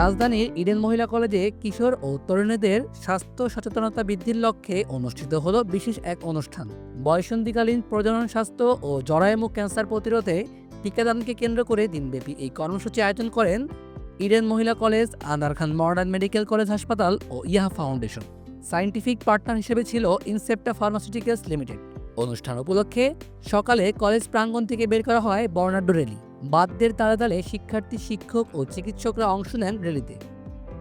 রাজধানীর ইডেন মহিলা কলেজে কিশোর ও তরুণীদের স্বাস্থ্য সচেতনতা বৃদ্ধির লক্ষ্যে অনুষ্ঠিত হল বিশেষ এক অনুষ্ঠান। বয়সন্ধিকালীন প্রজনন স্বাস্থ্য ও জরায়ুমুখ ক্যান্সার প্রতিরোধে টিকাদানকে কেন্দ্র করে দিনব্যাপী এই কর্মসূচি আয়োজন করেন ইডেন মহিলা কলেজ আনার খান মডার্ন মেডিকেল কলেজ হাসপাতাল ও ইয়াহা ফাউন্ডেশন। সায়েন্টিফিক পার্টনার হিসেবে ছিল ইনসেপ্টা ফার্মাসিউটিক্যালস লিমিটেড। অনুষ্ঠান উপলক্ষে সকালে কলেজ প্রাঙ্গণ থেকে বের করা হয় বর্ণাঢ্য র্যালি বাদ্যের তালে তালে শিক্ষার্থী, শিক্ষক ও চিকিৎসকরা অংশ নেন র্যালিতে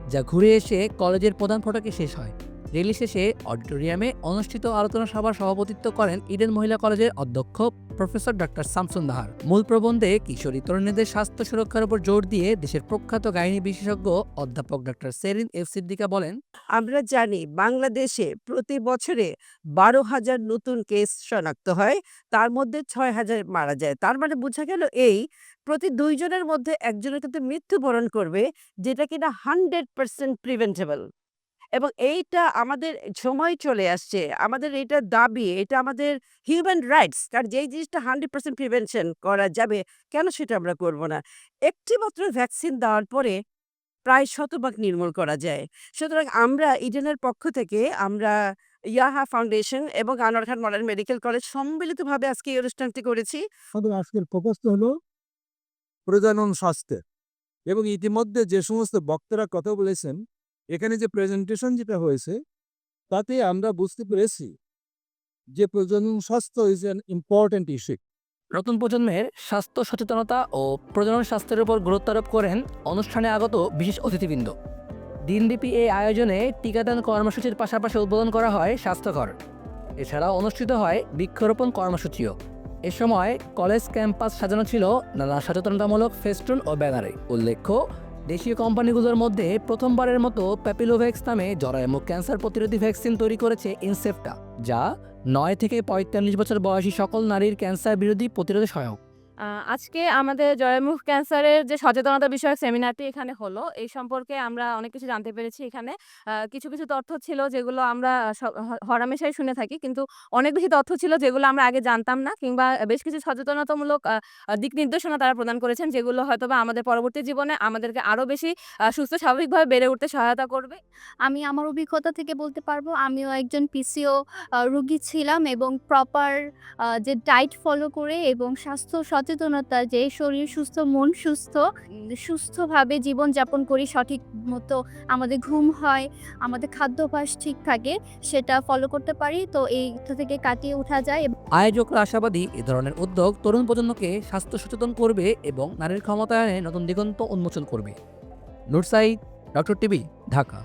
যা ঘুরে এসে কলেজের প্রধান ফটকে শেষ হয়। র্যালি শেষে অডিটোরিয়ামে অনুষ্ঠিত আলোচনা সভার সভাপতিত্ব করেন ইডেন মহিলা কলেজের অধ্যক্ষ প্রফেসর ডক্টর শামসুন নাহার মূল প্রবন্ধে কিশোরী তরুণীদের স্বাস্থ্য সুরক্ষার উপর জোর দিয়ে দেশের প্রখ্যাত গাইনী বিশেষজ্ঞ অধ্যাপক ডক্টর সেরিন এফ সিদ্দিকা বলেন, আমরা জানি বাংলাদেশে প্রতি বছরে বারো হাজার নতুন কেস শনাক্ত হয়, তার মধ্যে ছয় হাজার মারা যায়। তার মানে বোঝা গেল এই প্রতি দুইজনের মধ্যে একজনের কিন্তু মৃত্যুবরণ করবে, যেটা কিনা হান্ড্রেড পার্সেন্ট প্রিভেন্টেবল এবং এইটা আমাদের সময় চলে আসছে। আমাদের এটা দাবি, এটা আমাদের হিউম্যান রাইটস কারণ যেই জিনিসটা হান্ড্রেড পার্সেন্ট প্রিভেনশন করা যাবে, কেন সেটা আমরা করব না? একটি মাত্র ভ্যাকসিন দেওয়ার পরে প্রায় শতভাগ নির্মূল করা যায়। সুতরাং আমরা ইডেনের পক্ষ থেকে আমরা ইয়াহা ফাউন্ডেশন এবং আনোয়ার মডার্ন মেডিকেল কলেজ সম্মিলিতভাবে আজকে এই অনুষ্ঠানটি করেছি। আজকের ফোকাসটা হলো প্রজনন স্বাস্থ্যের এবং ইতিমধ্যে যে সমস্ত বক্তারা কথা বলেছেন এখানে যে প্রেজেন্টেশন যেটা হয়েছে, তাতে আমরা বুঝতে পেরেছি যে প্রজনন স্বাস্থ্য ইজ অ্যান ইম্পর্ট্যান্ট ইস্যু নতুন প্রজন্মের স্বাস্থ্য সচেতনতা ও প্রজনন স্বাস্থ্যের উপর গুরুত্ব আরোপ করেন অনুষ্ঠানে আগত বিশেষ অতিথিবৃন্দ। দিনব্যাপী এই আয়োজনে টিকাদান কর্মসূচির পাশাপাশি উদ্বোধন করা হয় স্বাস্থ্যকর এছাড়াও অনুষ্ঠিত হয় বৃক্ষরোপণ কর্মসূচিও। এ সময় কলেজ ক্যাম্পাস সাজানো ছিল নানা সচেতনতামূলক ফেস্টুন ও ব্যানারে। উল্লেখ্য দেশীয় কোম্পানিগুলোর মধ্যে প্রথমবারের মতো প্যাপিলোভ্যাক্স নামে জরায়ুমুখ ক্যান্সার প্রতিরোধী ভ্যাকসিন তৈরি করেছে ইনসেপ্টা যা নয় থেকে পঁয়তাল্লিশ বছর বয়সী সকল নারীর ক্যান্সার বিরোধী প্রতিরোধে সহায়ক। আজকে আমাদের জয়মুখ ক্যান্সারের যে সচেতনতা বিষয়ক সেমিনারটি এখানে হলো, এই সম্পর্কে আমরা অনেক কিছু জানতে পেরেছি এখানে। কিছু কিছু তথ্য ছিল যেগুলো আমরা স- হ- শুনে থাকি, কিন্তু অনেক বেশি তথ্য ছিল যেগুলো আমরা আগে জানতাম না, কিংবা বেশ কিছু সচেতনতামূলক দিক নির্দেশনা তারা প্রদান করেছেন, যেগুলো হয়তো বা আমাদের পরবর্তী জীবনে আমাদেরকে আরও বেশি সুস্থ স্বাভাবিকভাবে বেড়ে উঠতে সহায়তা করবে। আমি আমার অভিজ্ঞতা থেকে বলতে পারব, আমিও একজন পিসিও রুগী ছিলাম এবং প্রপার যে ডায়েট ফলো করে এবং স্বাস্থ্য সচেতনতা, যে শরীর সুস্থ, মন সুস্থ সুস্থভাবে জীবনযাপন করি, সঠিক মতো আমাদের ঘুম হয়, আমাদের খাদ্যাভ্যাস ঠিক থাকে, সেটা ফলো করতে পারি, তো এই থেকে কাটিয়ে ওঠা যায় আয়োজকরা আশাবাদী এ ধরনের উদ্যোগ তরুণ প্রজন্মকে স্বাস্থ্য সচেতন করবে এবং নারীর ক্ষমতায়নে নতুন দিগন্ত উন্মোচন করবে। Nursaid, doctor TV, Dhaka.